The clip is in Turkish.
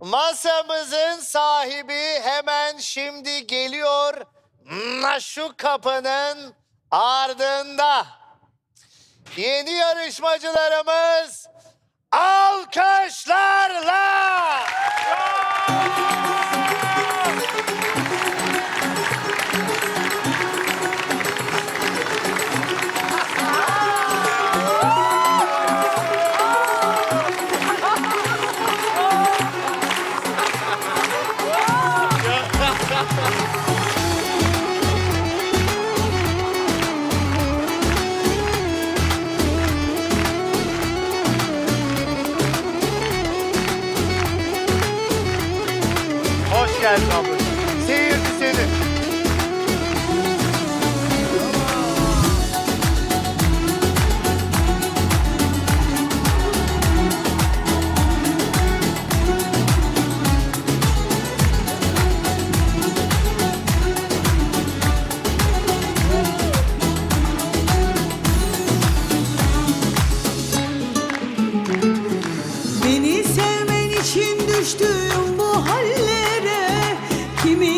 Masamızın sahibi hemen şimdi geliyor. Şu kapının ardında. Yeni yarışmacılarımız alkışlarla. geldi abla. Seyirci seni. Beni sevmen için düştüğüm bu hallere kimi